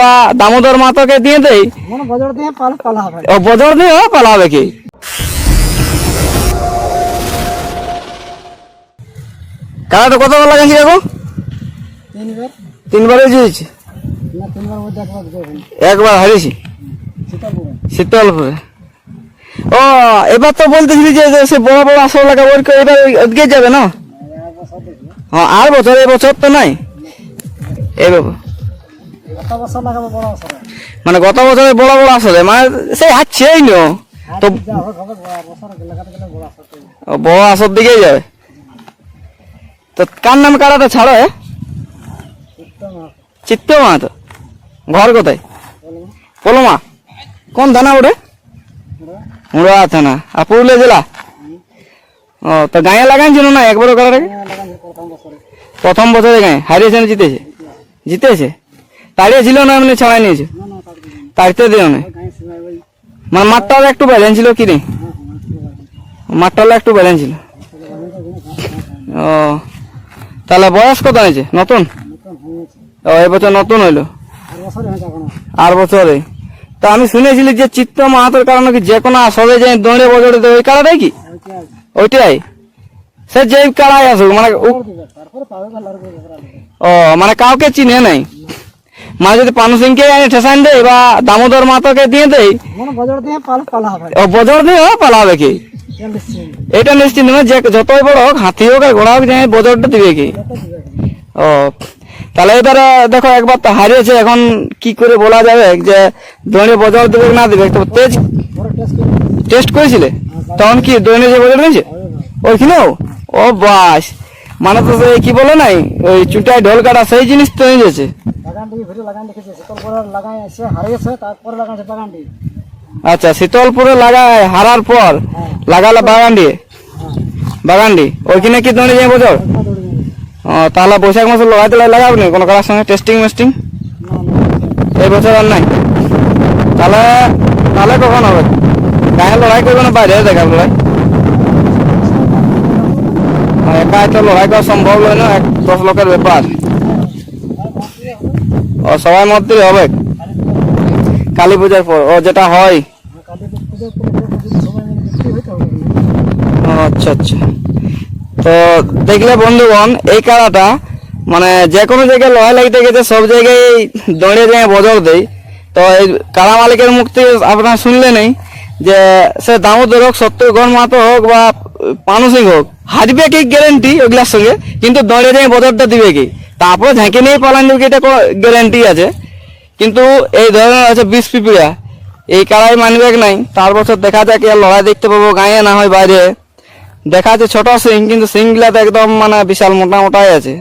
বা দামোদর মাতাকে দিয়ে দেই। ও বজর দিয়ে পালা হবে কি? কারাটা কতবার লাগাইছি দেখো তিনবার। মধ্যে একবার হারিয়েছি? শীতলপুরে। ও এবার তো বলতেছিলি যে সে বড় বড় আসল লাগাবো ওর এবার ওদিকে যাবে না? হ্যাঁ আর বছর এই বছর তো নাই। এই বাবা। মানে গত বছরে বড় বড় আসলে মানে সেই হাঁটছেই নো তো বড় আসর দিকেই যাবে। তো কার নাম কারাটা ছাড়ো? উত্তম চিত্ত মা তো ঘর কোথায়? পলমা। কোন থানা ওটা? মুড়া থানা। আর পুরুলিয়া জেলা? ও তো গায়ে লাগাইছিল না একবারও প্রথম বছরে। প্রথম বছরে গায়ে। হারিয়েছে না জিতেছে? জিতেছে? তাড়িয়ে ছিল না এমনি ছাড়াই নিয়েছে? তাড়িতে দিও না? মানে মাঠটাও একটু ব্যালেন্স ছিল কি রে? মাঠটাও একটু ব্যালেন্স ছিল। ও তাহলে বয়স কত হয়েছে? নতুন? ও এবছর নতুন হইল। আর বছর তো আমি শুনেছিলি যে চিত্ত মাহাতোর কারণে কি যে কোনো আসলে যে দৌড়ে বজড়ে দেবে ওই কারাটাই কি? ওইটাই। সে যে কারাই আসুক মানে। ও মানে কাউকে চিনে নাই। মানে যদি পানু সিংকে আনি ঠেসান দেয় বা দামোদর মাতাকে দিয়ে দেয় মানে বজর দিয়ে পালা হবে। ও পালাবে কি? এটা নিশ্চিন্ত না যে যতই বড় হোক হাতি হোক আর ঘোড়া হোক যে বজরটা দিবে কি? ও তাহলে এবারে দেখো একবার তো হারিয়েছে এখন কি করে বলা যাবে যে দৌড়ে বজর দেবে না দেবে? তো তেজ টেস্ট করেছিলে? তখন কি দৌড়ে যে বজর নিয়েছে ওইখানেও? ও বাস। মানে তো কি বলে নাই? ওই চুটাই ঢোল কাটা সেই জিনিস তো হয়ে দিয়ে ভিডিও লাগান দেখেছে শীতল করে লাগাই এসে হারিয়েছে তারপরে লাগাইছে বাগান দিয়ে আচ্ছা শীতলপুরে লাগায় হারার পর লাগালে বাগান দিয়ে বাগান ওইখানে কি দৌড়ে যায় বছর তাহলে বৈশাখ মাসে লাগাইতে লাগাবো না কোনো কারার সঙ্গে টেস্টিং মেস্টিং এই বছর আর নাই? তাহলে তাহলে কখন হবে? গায়ে লড়াই করবে না বাইরে দেখাব লড়াই? একা একটা লড়াই করা সম্ভব নয় না এক দশ লোকের ব্যাপার। ও সবাই মধ্যে হবে? কালী পূজার পর, ও, যেটা হয়। করে আচ্ছা আচ্ছা। তো দেখলে বন্ধুগণ, এই কাড়াটা মানে যে কোনো জায়গায় লড়াই লাগতে গেছে, সব জায়গায় দৌড়ে যায় বদল দেয় তো এই কাড়া মালিকের মুখ থেকে আপনারা শুনলে নেই, যে সে দামোদর হোক, সত্যগণ মাতো হোক, বা সিং হোক হারবে কি গ্যারেন্টি ওগুলার সঙ্গে? কিন্তু দৌড়ে যায় বদলটা দিবে কি? তারপরে ঝাঁকে নিয়ে পালান দিবে এটা গ্যারেন্টি আছে। কিন্তু এই ধরনের আছে বিষ পিপিড়া। এই কাড়াই মানবে নাই? তার বছর দেখা যাক, এর লড়াই দেখতে পাবো, গায়ে না হয় বাইরে। দেখা যাচ্ছে ছোট সিং, কিন্তু সিংগুলাতে একদম মানে বিশাল মোটা মোটাই আছে।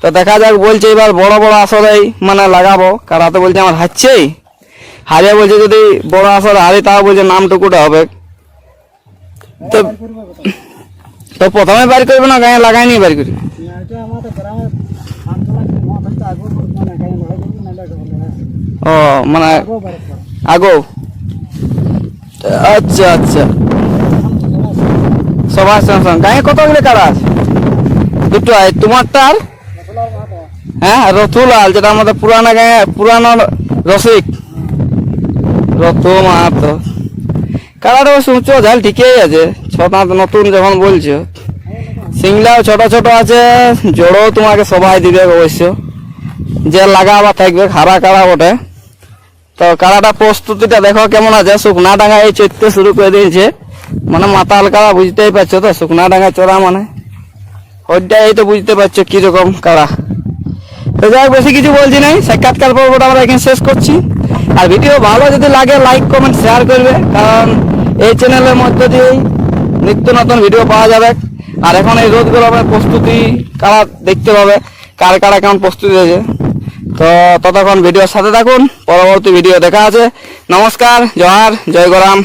তো দেখা যাক, বলছে এবার বড় বড় আসরেই মানে লাগাবো। কারা তো বলছে আমার হারছেই হারিয়ে বলছে যদি বড় আসর হারি, তাও বলছে নামটুকুটা হবে। তো তো প্রথমে বাড়ি করবে না, গায়ে লাগাই নি বাড়ি করবে ও মানে আগো? আচ্ছা আচ্ছা। সবার সঙ্গে গায়ে কতগুলো কারা আছে? দুটো আছে তোমারটা আর? হ্যাঁ রথুলাল যেটা আমাদের পুরানা গায়ে, পুরানো রসিক। রথু মাহাতো। অবশ্য উঁচু ঝাল ঠিকই আছে। ছটা নতুন যখন বলছো। সিংলাও ছোট ছোট আছে, জোড়ও তোমাকে সবাই দিবে অবশ্য। যে লাগাবা থাকবে খারা কাড়া বটে। তো কাড়াটা প্রস্তুতিটা দেখো কেমন আছে, শুকনা ডাঙা এই চৈত্য শুরু করে দিয়েছে। মানে মাতাল কাড়া বুঝতেই পারছ তো, শুকনা ডাঙা চড়া মানে। ওইটাই তো বুঝতে পারছ কীরকম কাড়া। তো যাই বেশি কিছু বলছি নাই, সাক্ষাৎকার পর্বটা আমরা এখানে শেষ করছি। আর ভিডিও ভালো যদি লাগে লাইক কমেন্ট শেয়ার করবে। কারণ এই চ্যানেলের মধ্যে দিয়েই নিত্য নতুন ভিডিও পাওয়া যাবে। আর এখন এই রোদ গরমের প্রস্তুতি কারা দেখতে পাবে? কার কারা কেমন প্রস্তুতি হয়েছে? তো ততক্ষণ ভিডিওর সাথে থাকুন, পরবর্তী ভিডিও দেখা আছে। নমস্কার জহার জয় গরাম।